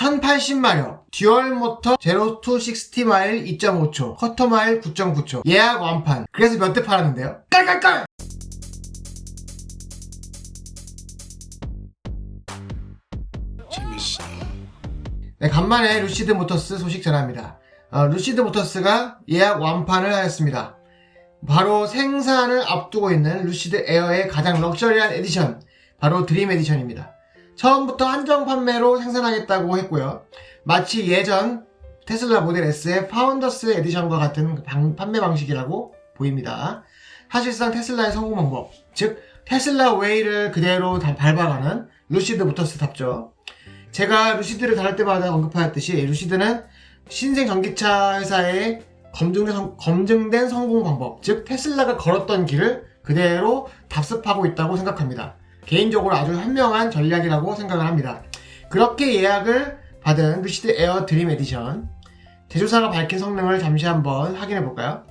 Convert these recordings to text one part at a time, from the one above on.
1080마력, 듀얼 모터 0 to 60마일 2.5초, 쿼터마일 9.9초, 예약 완판. 그래서 몇 대 팔았는데요? 깔깔깔! 네, 간만에 루시드 모터스 소식 전합니다. 어, 루시드 모터스가 예약 완판을 하였습니다. 바로 생산을 앞두고 있는 루시드 에어의 가장 럭셔리한 에디션, 바로 드림 에디션입니다. 처음부터 한정 판매로 생산하겠다고 했고요. 마치 예전 테슬라 모델 S의 파운더스 에디션과 같은 방- 판매 방식이라고 보입니다. 사실상 테슬라의 성공 방법, 즉 테슬라 웨이를 그대로 다 밟아가는 루시드 모터스답죠. 제가 루시드를 다룰 때마다 언급하였듯이 루시드는 신생 전기차 회사의 검증된, 성- 검증된 성공 방법, 즉 테슬라가 걸었던 길을 그대로 답습하고 있다고 생각합니다. 개인적으로 아주 현명한 전략이라고 생각을 합니다. 그렇게 예약을 받은 루시드 에어 드림 에디션 제조사가 밝힌 성능을 잠시 한번 확인해 볼까요?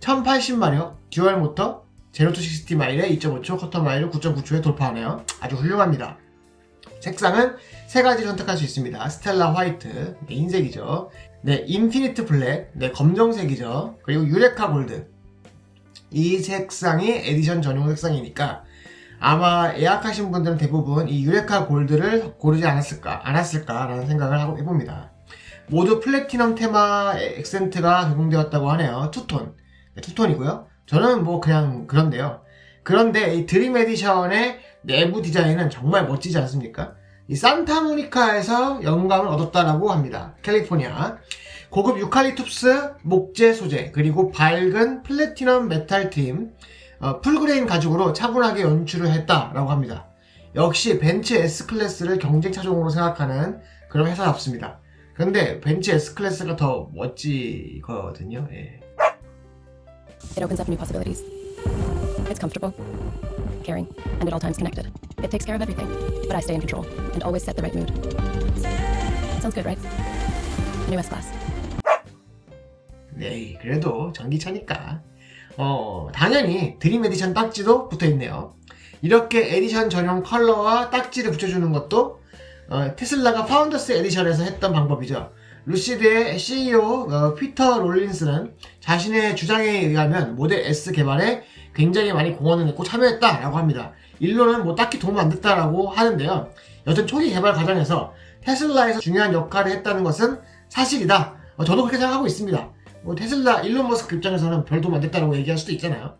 1080마력 듀얼 모터 0 to 60 마일에 2.5초 쿼터 마일을 9.9초에 돌파하네요. 아주 훌륭합니다. 색상은 세 가지 선택할 수 있습니다. 스텔라 화이트, 네, 흰색이죠. 네, 인피니트 블랙, 네, 검정색이죠. 그리고 유레카 골드. 이 색상이 에디션 전용 색상이니까 아마 예약하신 분들은 대부분 이 유레카 골드를 고르지 않았을까, 않았을까라는 생각을 하고 해봅니다. 모두 플래티넘 테마 액센트가 적용되었다고 하네요. 투톤. 네, 투톤이고요. 저는 뭐 그냥 그런데요. 그런데 이 드림 에디션의 내부 디자인은 정말 멋지지 않습니까? 이 산타모니카에서 영감을 얻었다라고 합니다. 캘리포니아. 고급 유칼립투스 목재 소재, 그리고 밝은 플래티넘 메탈 트림, 어, 풀그레인 가죽으로 차분하게 연출을 했다라고 합니다. 역시 벤츠 S클래스를 경쟁 차종으로 생각하는 그런 회사답습니다. 그런데 벤츠 S클래스가 더 멋지거든요. 예. It opens up new possibilities. It's comfortable, caring, and at all times connected. It takes care of everything, but I stay in control and always set the right mood. Sounds good, right? New S Class. 네, 그래도 전기차니까. 어, 당연히 드림 에디션 딱지도 붙어 있네요. 이렇게 에디션 전용 컬러와 딱지를 붙여주는 것도 어, 테슬라가 파운더스 에디션에서 했던 방법이죠. 루시드의 CEO 어, 피터 롤린스는 자신의 주장에 의하면 모델 S 개발에 굉장히 많이 공헌을 했고 참여했다라고 합니다. 일로는 뭐 딱히 도움 안 됐다라고 하는데요. 여튼 초기 개발 과정에서 테슬라에서 중요한 역할을 했다는 것은 사실이다. 어, 저도 그렇게 생각하고 있습니다. 뭐 테슬라 일론 머스크 입장에서는 별 도움 안 됐다고 얘기할 수도 있잖아요.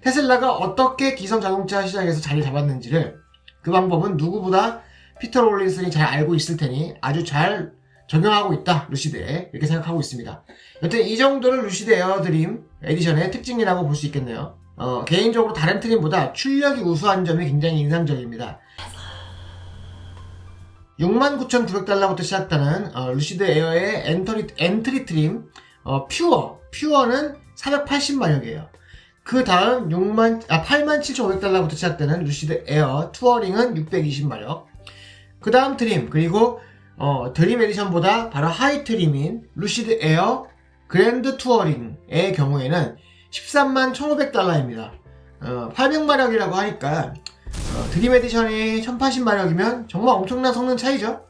테슬라가 어떻게 기성 자동차 시장에서 자리를 잡았는지를 그 방법은 누구보다 피터 롤린슨이 잘 알고 있을 테니 아주 잘 적용하고 있다 루시드에 이렇게 생각하고 있습니다. 여튼 이 정도를 루시드 에어드림 에디션의 특징이라고 볼 수 있겠네요. 어, 개인적으로 다른 트림보다 출력이 우수한 점이 굉장히 인상적입니다. 69,900달러부터 시작하는 어, 루시드 에어의 엔터리, 엔트리 트림 어, 퓨어 퓨어는 480마력이에요. 그 다음 6만 아 87,500달러부터 시작되는 루시드 에어 투어링은 620마력. 그 다음 트림 그리고 어, 드림 에디션보다 바로 하이 트림인 루시드 에어 그랜드 투어링의 경우에는 13만 1,500달러입니다. 어, 800마력이라고 하니까 어, 드림 에디션이 1080마력이면 정말 엄청난 성능 차이죠.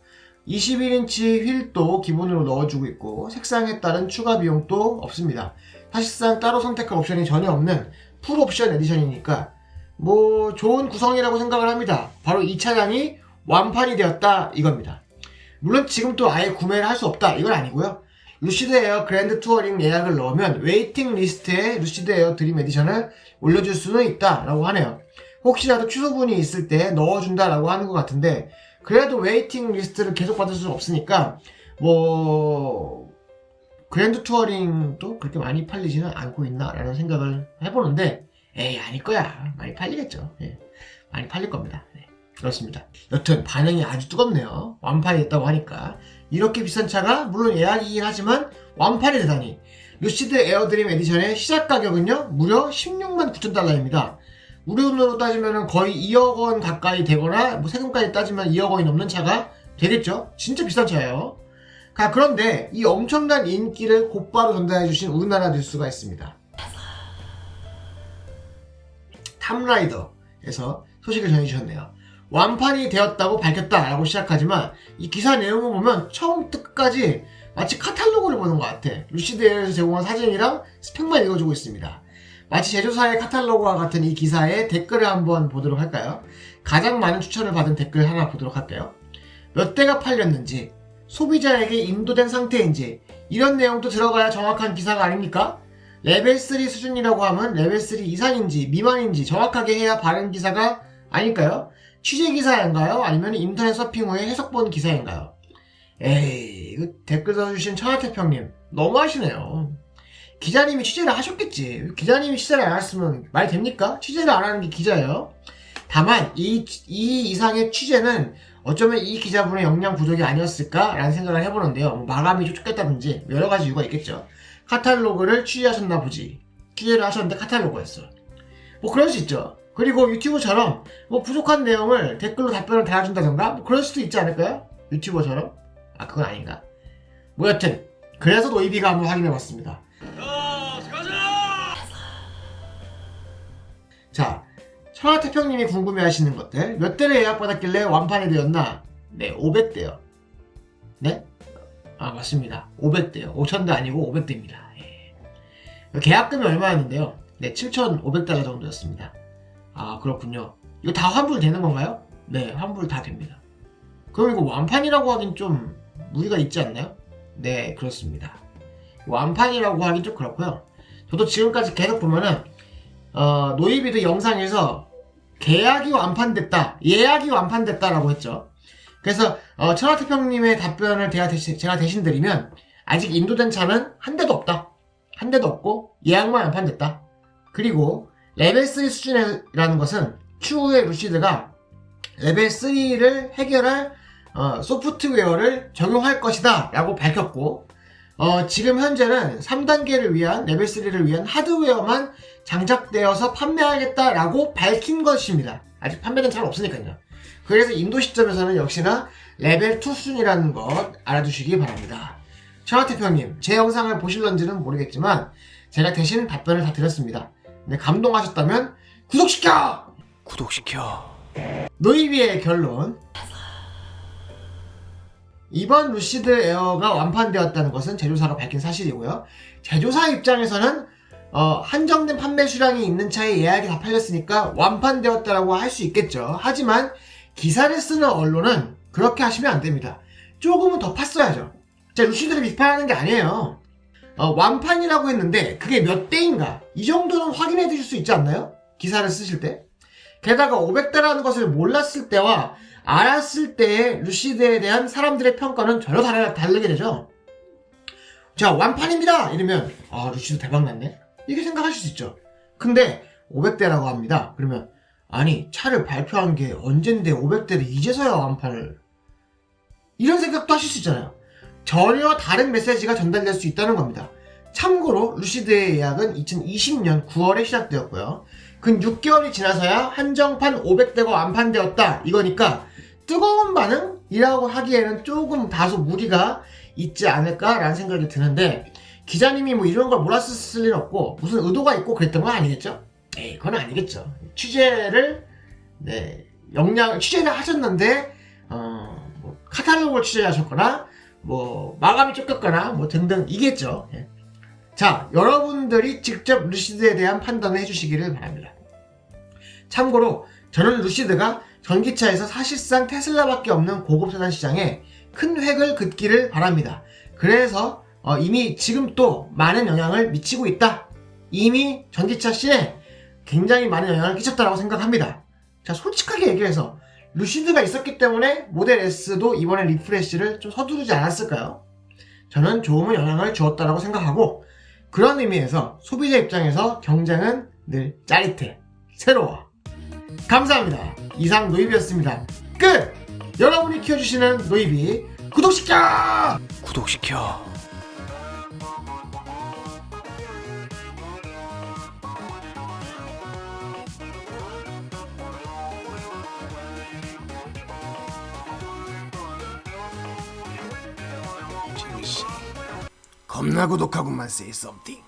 21인치 휠도 기본으로 넣어주고 있고 색상에 따른 추가 비용도 없습니다. 사실상 따로 선택할 옵션이 전혀 없는 풀 옵션 에디션이니까 뭐 좋은 구성이라고 생각을 합니다. 바로 이 차량이 완판이 되었다 이겁니다. 물론 지금 또 아예 구매를 할 수 없다 이건 아니고요. 루시드 에어 그랜드 투어링 예약을 넣으면 웨이팅 리스트에 루시드 에어 드림 에디션을 올려줄 수는 있다라고 하네요. 혹시라도 취소분이 있을 때 넣어준다라고 하는 것 같은데 그래도 웨이팅 리스트를 계속 받을 수는 없으니까 뭐 그랜드 투어링도 그렇게 많이 팔리지는 않고 있나라는 생각을 해보는데 에이 아닐 거야. 많이 팔리겠죠. 예, 많이 팔릴 겁니다. 네, 그렇습니다. 여튼 반응이 아주 뜨겁네요. 완판이 됐다고 하니까. 이렇게 비싼 차가 물론 예약이긴 하지만 완판이 되다니 루시드 에어드림 에디션의 시작 가격은요 무려 16만 9천 달러입니다 우리 돈으로 따지면 거의 2억 원 가까이 되거나 뭐 세금까지 따지면 2억 원이 넘는 차가 되겠죠 진짜 비싼 차예요 가 그런데 이 엄청난 인기를 곧바로 전달해 주신 우리나라 뉴스가 있습니다. 탐라이더에서 소식을 전해주셨네요. 완판이 되었다고 밝혔다라고 시작하지만 이 기사 내용을 보면 처음부터 끝까지 마치 카탈로그를 보는 것 같아. 루시드에서 제공한 사진이랑 스펙만 읽어주고 있습니다. 마치 제조사의 카탈로그와 같은 이 기사의 댓글을 한번 보도록 할까요? 가장 많은 추천을 받은 댓글 하나 보도록 할까요? 몇 대가 팔렸는지, 소비자에게 인도된 상태인지, 이런 내용도 들어가야 정확한 기사가 아닙니까? 레벨 3 수준이라고 하면 레벨 3 이상인지 미만인지 정확하게 해야 바른 기사가 아닐까요? 취재 기사인가요? 아니면 인터넷 서핑 후에 해석본 기사인가요? 에이, 댓글 써주신 천하태평님, 너무하시네요. 기자님이 취재를 하셨겠지. 기자님이 취재를 안 했으면 말 됩니까? 취재를 안 하는 게 기자예요. 다만, 이, 이 이상의 취재는 어쩌면 이 기자분의 역량 부족이 아니었을까라는 생각을 해보는데요. 뭐 마감이 쫓겼다든지 여러 가지 이유가 있겠죠. 카탈로그를 취재하셨나 보지. 취재를 하셨는데 카탈로그였어. 뭐 그럴 수 있죠. 그리고 유튜브처럼 뭐 부족한 내용을 댓글로 답변을 달아준다던가 뭐 그럴 수도 있지 않을까요? 유튜버처럼? 아 그건 아닌가? 뭐 여튼 그래서 노이비가 한번 확인해봤습니다. 자, 천하태평님이 궁금해하시는 것들 몇 대를 예약받았길래 완판이 되었나? 네, 500대요. 네? 아 맞습니다. 500대요. 5천대 아니고 500대입니다. 예. 계약금이 얼마였는데요? 네, 7,500달러 정도였습니다. 아 그렇군요. 이거 다 환불되는 건가요? 네, 환불 다 됩니다. 그럼 이거 완판이라고 하긴 좀 무리가 있지 않나요? 네, 그렇습니다. 완판이라고 하긴 좀 그렇고요. 저도 지금까지 계속 보면은 어, 노이비드 영상에서 계약이 완판됐다, 예약이 완판됐다라고 했죠. 그래서 어, 천하태평님의 답변을 제가 대신, 제가 대신 드리면 아직 인도된 차는 한 대도 없다. 한 대도 없고 예약만 완판됐다. 그리고 레벨 3 수준이라는 것은 추후에 루시드가 레벨 3를 해결할 어, 소프트웨어를 적용할 것이다 라고 밝혔고 어, 지금 현재는 3단계를 위한 레벨 3를 위한 하드웨어만 장착되어서 판매하겠다라고 밝힌 것입니다. 아직 판매는 잘 없으니까요. 그래서 인도 시점에서는 역시나 레벨 2 수준이라는 것 알아두시기 바랍니다. 천하태평님, 제 영상을 보실런지는 모르겠지만 제가 대신 답변을 다 드렸습니다. 네, 감동하셨다면 구독시켜! 구독시켜. 노이비의 결론. 이번 루시드 에어가 완판되었다는 것은 제조사가 밝힌 사실이고요. 제조사 입장에서는 어, 한정된 판매 수량이 있는 차에 예약이 다 팔렸으니까 완판되었다라고 할 수 있겠죠. 하지만 기사를 쓰는 언론은 그렇게 하시면 안 됩니다. 조금은 더 팠어야죠. 자, 루시드를 비판하는 게 아니에요. 어, 완판이라고 했는데 그게 몇 대인가 이 정도는 확인해 주실 수 있지 않나요? 기사를 쓰실 때. 게다가 500대라는 것을 몰랐을 때와 알았을 때의 루시드에 대한 사람들의 평가는 전혀 다르, 다르게 되죠. 자, 완판입니다! 이러면, 아, 루시드 대박났네? 이렇게 생각하실 수 있죠. 근데, 500대라고 합니다. 그러면, 아니, 차를 발표한 게 언젠데 500대를 이제서야 완판을. 이런 생각도 하실 수 있잖아요. 전혀 다른 메시지가 전달될 수 있다는 겁니다. 참고로, 루시드의 예약은 2020년 9월에 시작되었고요. 근 6개월이 지나서야 한정판 500대가 완판되었다. 이거니까 뜨거운 반응이라고 하기에는 조금 다소 무리가 있지 않을까라는 생각이 드는데 기자님이 뭐 이런 걸 몰랐을 리는 없고 무슨 의도가 있고 그랬던 건 아니겠죠? 에이, 그건 아니겠죠. 취재를 네 역량 취재를 하셨는데 어, 뭐 카탈로그를 취재하셨거나 뭐 마감이 쫓겼거나 뭐 등등 이겠죠. 예. 자, 여러분들이 직접 루시드에 대한 판단을 해주시기를 바랍니다. 참고로 저는 루시드가 전기차에서 사실상 테슬라밖에 없는 고급 세단 시장에 큰 획을 긋기를 바랍니다. 그래서 어, 이미 지금 또 많은 영향을 미치고 있다. 이미 전기차 시에 굉장히 많은 영향을 끼쳤다고 생각합니다. 자, 솔직하게 얘기해서 루시드가 있었기 때문에 모델 S도 이번에 리프레시를 좀 서두르지 않았을까요? 저는 좋은 영향을 주었다고 생각하고 그런 의미에서 소비자 입장에서 경쟁은 늘 짜릿해, 새로워. 감사합니다. 이상 노이비였습니다. 끝! 여러분이 키워주시는 노이비 구독시켜! 구독시켜. 겁나 고독하구만 say something